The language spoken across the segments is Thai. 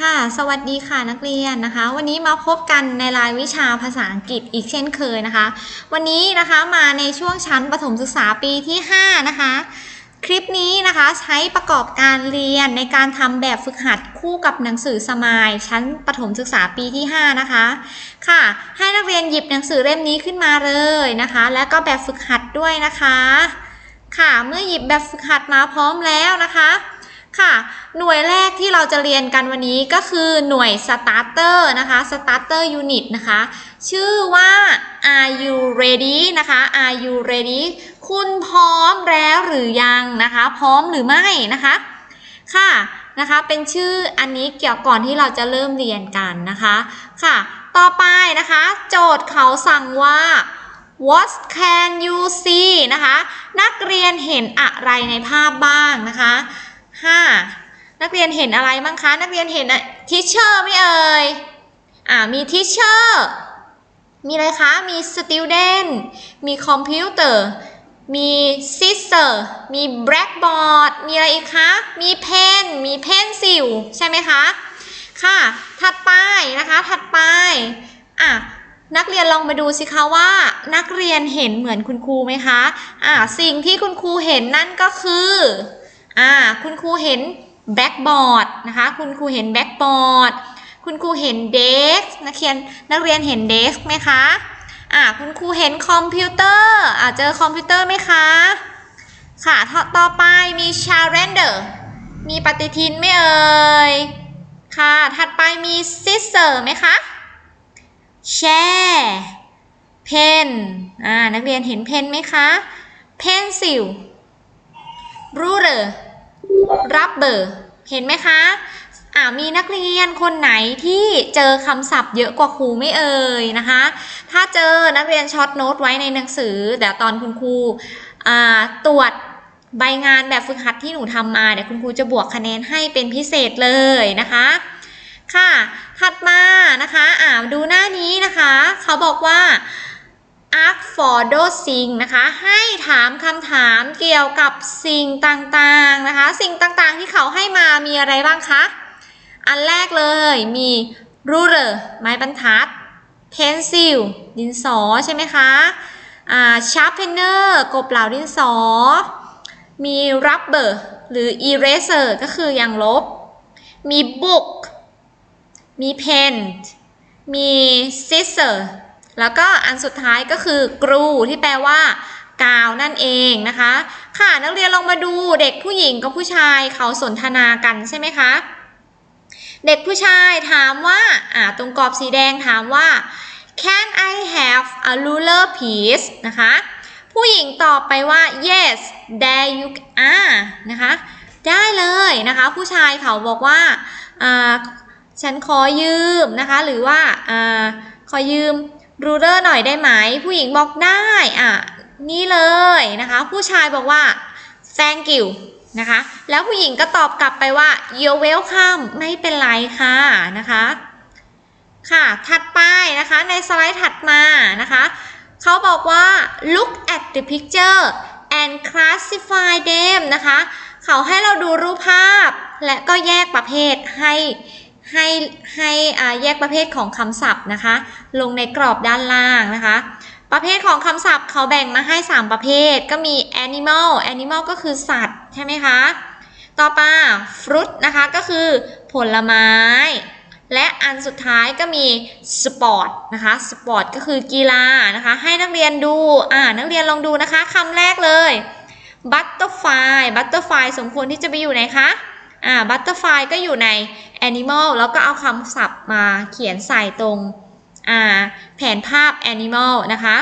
ค่ะ สวัสดีค่ะนักเรียนนะคะ วันนี้มาพบกันในรายวิชาภาษาอังกฤษอีกเช่นเคยนะคะ วันนี้นะคะมาในช่วงชั้นประถมศึกษาปีที่ 5 นะคะ คลิปนี้นะคะใช้ประกอบการเรียนในการทำแบบฝึกหัดคู่กับหนังสือสมายชั้นประถมศึกษาปีที่ 5 นะคะ ค่ะ ให้นักเรียนหยิบหนังสือเล่มนี้ขึ้นมาเลยนะคะ และก็แบบฝึกหัดด้วยนะคะ ค่ะเมื่อหยิบแบบฝึกหัดมาพร้อมแล้วนะคะ ค่ะ หน่วยแรกที่เราจะเรียนกันวันนี้ก็คือหน่วย starter นะคะ starter unit นะคะ ชื่อว่า are you ready นะคะ are you ready คุณพร้อมแล้วหรือยังนะคะ พร้อมหรือไม่นะคะ ค่ะนะคะ เป็นชื่ออันนี้เกี่ยวก่อนที่เราจะเริ่มเรียนกันนะคะ ค่ะ ต่อไปนะคะ โจทย์เขาสั่งว่า what can you see นะคะ นักเรียนเห็นอะไรในภาพบ้างนะคะ 5. นักเรียนเห็นอะไรบ้างคะ นักเรียนเห็นทิชเชอร์ไม่เอ่ย อ่ามีทิชเชอร์มีอะไรคะ มีสติวเดนมีคอมพิวเตอร์มีซิสเซอร์มีแบล็กบอร์ดมีอะไรอีกคะ มีเพน มีเพนซิลใช่ไหมคะ ค่ะ ถัดไปนะคะ ถัดไปอะนักเรียนลองมาดูสิคะว่า นักเรียนเห็นเหมือนคุณครูไหมคะอ่าสิ่งที่คุณครูเห็นนั่นก็คือ อ่าคุณครูเห็นแบ็กบอร์ดนะคะ คุณครูเห็นแบ็กบอร์ดคุณครูเห็นเดสนักเรียนนักเรียนเห็นเดสไหมคะอ่าคุณครูเห็นคอมพิวเตอร์อ่าเจอคอมพิวเตอร์ไหมคะค่ะต่อไปมีชาเรนเดอร์มีปฏิทินไหมเอ่ยค่ะ ถัดไปมีซิสเซอร์ไหมคะแชร์เพนอ่านักเรียนเห็นเพนไหมคะเพนซิลรูเลอร์ รับเบอร์เห็นไหมคะอ่ามีนักเรียนคนไหนที่เจอคำศัพท์เยอะกว่าครูไม่เอ่ยนะคะ ถ้าเจอนักเรียนช็อตโน้ตไว้ในหนังสือ เดี๋ยวตอนคุณครูอ่าตรวจใบงานแบบฝึกหัดที่หนูทำมาเดี๋ยวคุณครูจะบวกคะแนนให้เป็นพิเศษเลยนะคะ ค่ะ ถัดมานะคะอ่าดูหน้านี้นะคะ เขาบอกว่า ask for those things นะคะ ให้ถามคำถามเกี่ยวกับสิ่งต่างๆนะคะ สิ่งต่างๆที่เขาให้มามีอะไรบ้างคะ อันแรกเลยมี ruler ไม้บรรทัด pencil ดินสอใช่ไหมคะอ่า sharpener กบเหลาดินสอ มี rubber หรือ eraser ก็คืออยางลบ มี book มี pen มี scissor แล้วก็อันสุดท้ายก็คือกรูที่แปลว่ากาวนั่นเองนะคะ ค่ะนักเรียนลองมาดูเด็กผู้หญิงกับผู้ชายเขาสนทนากันใช่ไหมคะ เด็กผู้ชายถามว่าอ่าตรงกรอบสีแดงถามว่า can I have a ruler please นะคะ ผู้หญิงตอบไปว่า yes there you are นะคะ ได้เลยนะคะ ผู้ชายเขาบอกว่าอ่าฉันขอยืมนะคะ หรือว่าอ่าขอยืม รูเลอร์หน่อยได้ไหม ผู้หญิงบอกได้อะนี่เลยนะคะ ผู้ชายบอกว่า thank you นะคะ แล้วผู้หญิงก็ตอบกลับไปว่า you're welcome ไม่เป็นไรค่ะนะคะ ค่ะ ถัดไปนะคะในสไลด์ถัดมานะคะเขาบอกว่า look at the picture and classify them นะคะ เขาให้เราดูรูปภาพและก็แยกประเภทให้ ให้ให้แยกประเภทของคำศัพท์นะคะ ลงในกรอบด้านล่างนะคะ ประเภทของคำศัพท์เขาแบ่งมาให้ 3 ประเภท ก็มี animal animal ก็คือสัตว์ใช่ไหมคะ ต่อไป fruit นะคะก็คือผลไม้ และอันสุดท้ายก็มี sport นะคะ sport ก็คือกีฬานะคะ ให้นักเรียนดู อ่า นักเรียนลองดูนะคะคำแรกเลย butterfly butterfly สมควรที่จะไปอยู่ไหนคะ อ่า butterfly ก็อยู่ใน animal แล้วก็เอาคำศัพท์มาเขียนใส่ตรงอ่าแผนภาพ animal นะคะ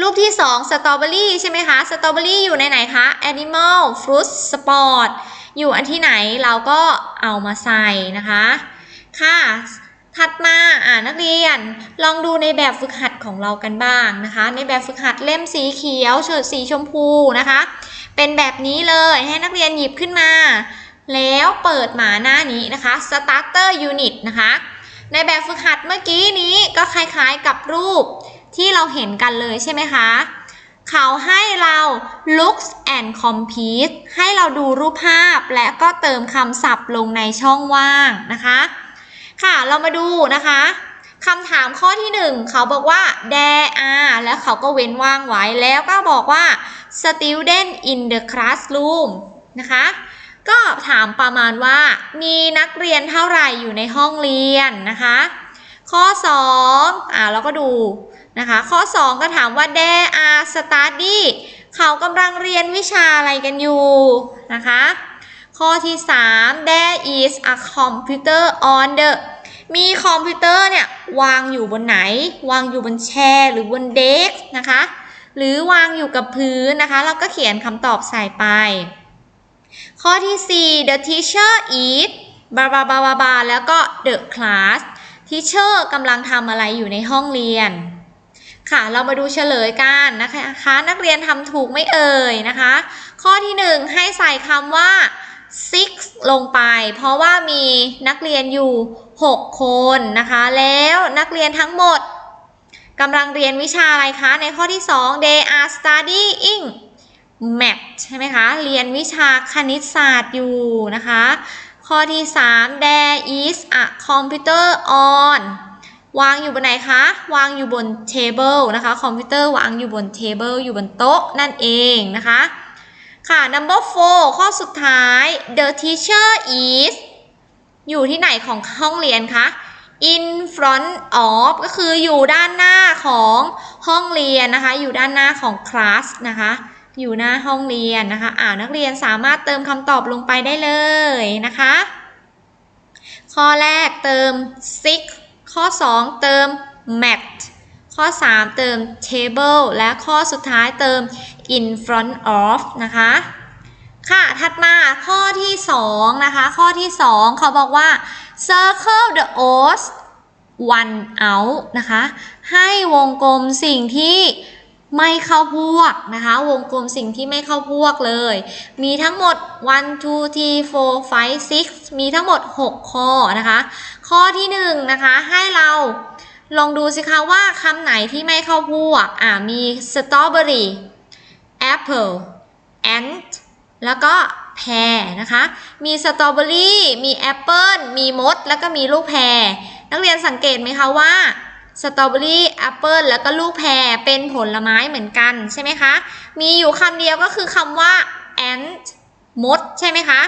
รูปที่2 strawberry ใช่ไหมคะ strawberry อยู่ในไหนคะ animal fruit sport อยู่อันที่ไหนเราก็เอามาใส่นะคะ ค่ะ ถัดมาอ่านักเรียน ลองดูในแบบฝึกหัดของเรากันบ้างนะคะ ในแบบฝึกหัดเล่มสีเขียวเฉดสีชมพูนะคะ เป็นแบบนี้เลยให้นักเรียนหยิบขึ้นมา แล้วเปิดหมาหน้านี้นะคะ starter unit นะคะ ในแบบฝึกหัดเมื่อกี้นี้ก็คล้ายๆกับรูปที่เราเห็นกันเลยใช่ไหมคะ เขาให้เรา looks and compete ให้เราดูรูปภาพและก็เติมคำศัพท์ลงในช่องว่างนะคะ ค่ะเรามาดูนะคะคำถามข้อที่หนึ่งเขาบอกว่า there are แล้วเขาก็เว้นว่างไว้แล้วก็บอกว่า student in the classroom นะคะ ก็ถามประมาณว่า มีนักเรียนเท่าไหร่อยู่ในห้องเรียนนะคะ ข้อ 2 อ่าเราก็ดูนะคะ ข้อ 2 ก็ถามว่า there are study เขากำลังเรียนวิชาอะไรกันอยู่นะคะ ข้อที่ 3 there is a computer on the มีคอมพิวเตอร์เนี่ยวางอยู่บนไหน วางอยู่บนแชร์หรือบนเดสก์นะคะ หรือวางอยู่กับพื้นนะคะ เราก็เขียนคำตอบใส่ไป ข้อที่ 4 the teacher is บาบาบาบาบาแล้วก็ the class teacher กำลังทำอะไรอยู่ในห้องเรียน ค่ะ เรามาดูเฉลยกันนะคะนักเรียนทำถูกไม่เอ่ยนะคะ ข้อที่ 1 ให้ใส่คำว่า six ลงไป เพราะว่ามีนักเรียนอยู่ 6 คนนะคะ แล้วนักเรียนทั้งหมดกำลังเรียนวิชาอะไรคะ ในข้อที่ 2 they are studying math ใช่ไหมคะ เรียนวิชาคณิตศาสตร์อยู่นะคะ ข้อที่ 3 there is a computer on วางอยู่บนไหนคะ วางอยู่บน table นะคะ คอมพิวเตอร์วางอยู่บน table อยู่บนโต๊ะนั่นเองนะคะ ค่ะ number four ข้อสุดท้าย the teacher is อยู่ที่ไหนของห้องเรียนคะ in front of ก็คืออยู่ด้านหน้าของห้องเรียนนะคะ อยู่ด้านหน้าของ class นะคะ อยู่หน้าห้องเรียนนะคะอ่านักเรียนสามารถเติมคำตอบลงไปได้เลยนะคะ ข้อแรกเติม six ข้อ 2 เติม mat ข้อ 3 เติม table และข้อสุดท้ายเติม in front of นะคะ ค่ะ ถัดมาข้อที่ 2 นะคะ ข้อที่ 2 เขาบอกว่า circle the odd one out นะคะ ให้วงกลมสิ่งที่ ไม่เข้าพวกนะคะ วงกลมสิ่งที่ไม่เข้าพวกเลย มีทั้งหมด one two three four five six มีทั้งหมด 6 ข้อนะคะ ข้อที่1นะคะให้เราลองดูสิคะว่าคำไหนที่ไม่เข้าพวก อ่ามี strawberry apple ant แล้วก็แพรนะคะ มีสตรอเบอรี่ มีแอปเปิลมีมด แล้วก็มีลูกแพร นักเรียนสังเกตไหมคะว่า สตรอเบอรี่แอปเปิลแล้วก็ลูกแพรเป็นผลไม้เหมือนกันใช่ไหมคะ มีอยู่คำเดียวก็คือคำว่า ant มดใช่ไหมคะ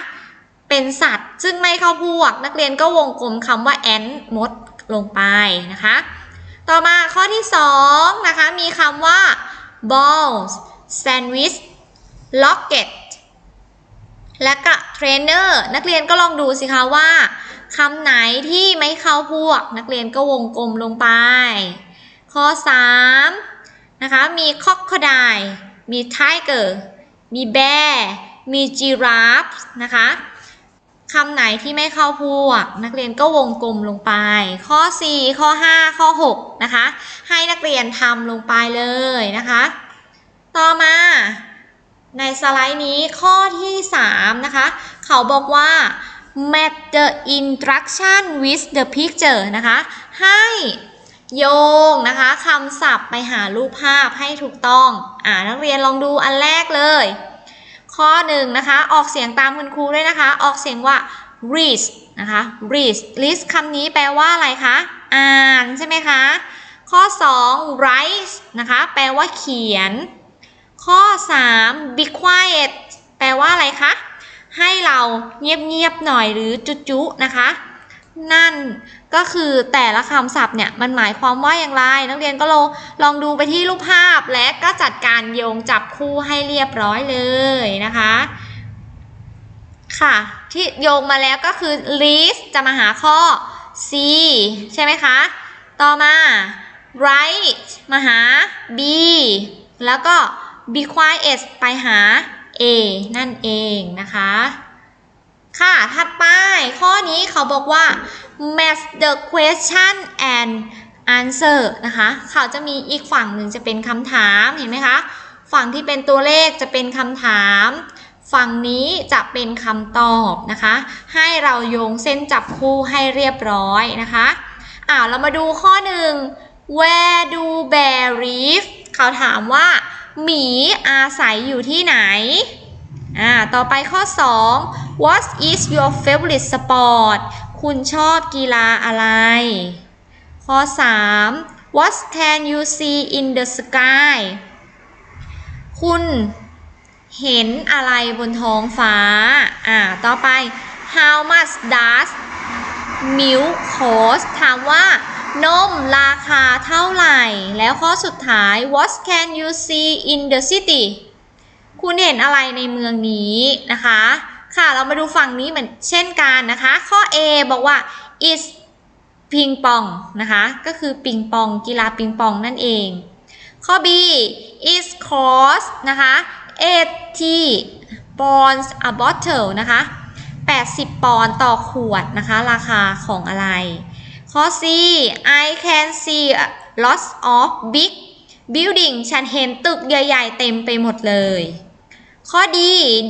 เป็นสัตว์ซึ่งไม่เข้าพวก นักเรียนก็วงกลมคำว่า ant มดลงไปนะคะ ต่อมาข้อที่2นะคะ มีคำว่า balls sandwich rocket และก็เทรนเนอร์นักเรียนก็ลองดูสิคะว่า คำไหนที่ไม่เข้าพวกนักเรียนก็วงกลมลงไป ข้อ 3 นะคะ มีคอกคดายมีไทเกอร์มีแบร์มีจีราฟนะคะคำไหนที่ไม่เข้าพวก นักเรียนก็วงกลมลงไป ข้อ 4 ข้อ 5 ข้อ 6 นะคะ ให้นักเรียนทำลงไปเลยนะคะ ต่อมาในสไลด์นี้ข้อที่ 3 นะคะ เขาบอกว่า match the instruction with the picture นะคะ ให้โยงนะคะคำศัพท์ไปหารูปภาพให้ถูกต้อง อ่านักเรียนลองดูอันแรกเลย ข้อหนึ่งนะคะ ออกเสียงตามคุณครูด้วยนะคะ ออกเสียงว่า read นะคะ read list คำนี้แปลว่าอะไรคะ อ่านใช่ไหมคะ ข้อ 2 write นะคะ แปลว่าเขียน ข้อ 3 be quiet แปลว่าอะไรคะ ให้เราเงียบๆหน่อยหรือจุ๊ๆนะคะ นั่นก็คือแต่ละคำศัพท์เนี่ยมันหมายความว่าอย่างไร นักเรียนก็ลองลองดูไปที่รูปภาพและก็จัดการโยงจับคู่ให้เรียบร้อยเลยนะคะ ค่ะที่โยงมาแล้วก็คือ list จะมาหาข้อ C ใช่ไหมคะ ต่อมา write มาหา B แล้วก็ be quiet ไปหา A นั่นเองนะคะ ค่ะ ถัดไป ข้อนี้เขาบอกว่า match the question and answer นะคะ เขาจะมีอีกฝั่งหนึ่งจะเป็นคำถาม เห็นไหมคะ ฝั่งที่เป็นตัวเลขจะเป็นคำถาม ฝั่งนี้จะเป็นคำตอบนะคะ ให้เราโยงเส้นจับคู่ให้เรียบร้อยนะคะ อ่าเรามาดูข้อหนึ่ง where do bear live เขาถามว่า หมีอาศัยอยู่ที่ไหน อ่า ต่อไปข้อ 2 What is your favorite sport คุณชอบกีฬาอะไร ข้อ 3 What can you see in the sky คุณเห็นอะไรบนท้องฟ้า อ่า ต่อไป How much does milk cost ถามว่า นมราคาเท่าไหร่ แล้วข้อสุดท้าย What can you see in the city คุณเห็นอะไรในเมืองนี้นะคะ ค่ะเรามาดูฝั่งนี้เหมือนเช่นกันนะคะ ข้อ A บอกว่า is ปิงปองนะคะ ก็คือปิงปองกีฬาปิงปองนั่นเอง ข้อ B is cost นะคะ80 bonds a bottle นะคะ 80 ปอนด์ต่อขวดนะคะ ราคาของอะไร ข้อ C I can see lots of big building ฉันเห็นตึกใหญ่ๆเต็มไปหมดเลย ข้อ D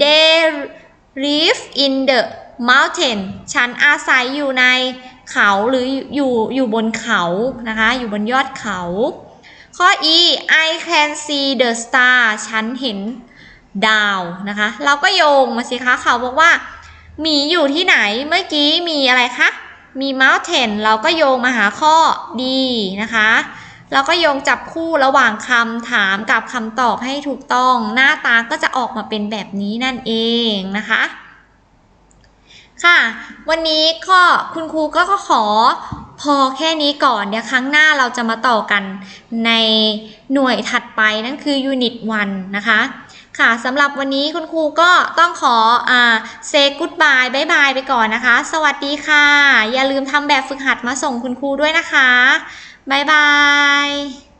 they live in the mountain ฉันอาศัยอยู่ในเขาหรืออยู่อยู่บนเขานะคะ อยู่บนยอดเขา ข้อ E I can see the star ฉันเห็นดาวนะคะ เราก็โยงมาสิคะ เขาบอกว่าหมีอยู่ที่ไหนเมื่อกี้มีอะไรคะ มี mountain เราก็โยงมาหาข้อ D นะคะ เราก็โยงจับคู่ระหว่างคำถามกับคำตอบให้ถูกต้อง หน้าตาก็จะออกมาเป็นแบบนี้นั่นเองนะคะ ค่ะ วันนี้ก็คุณครูก็ขอพอแค่นี้ก่อนเดี๋ยวครั้งหน้าเราจะมาต่อกันในหน่วยถัดไปนั่นคือ Unit 1นะคะ ค่ะสำหรับวันนี้คุณครูก็ต้องขออ่า say goodbye บายบายไปก่อนนะคะ สวัสดีค่ะ อย่าลืมทำแบบฝึกหัดมาส่งคุณครูด้วยนะคะบายบาย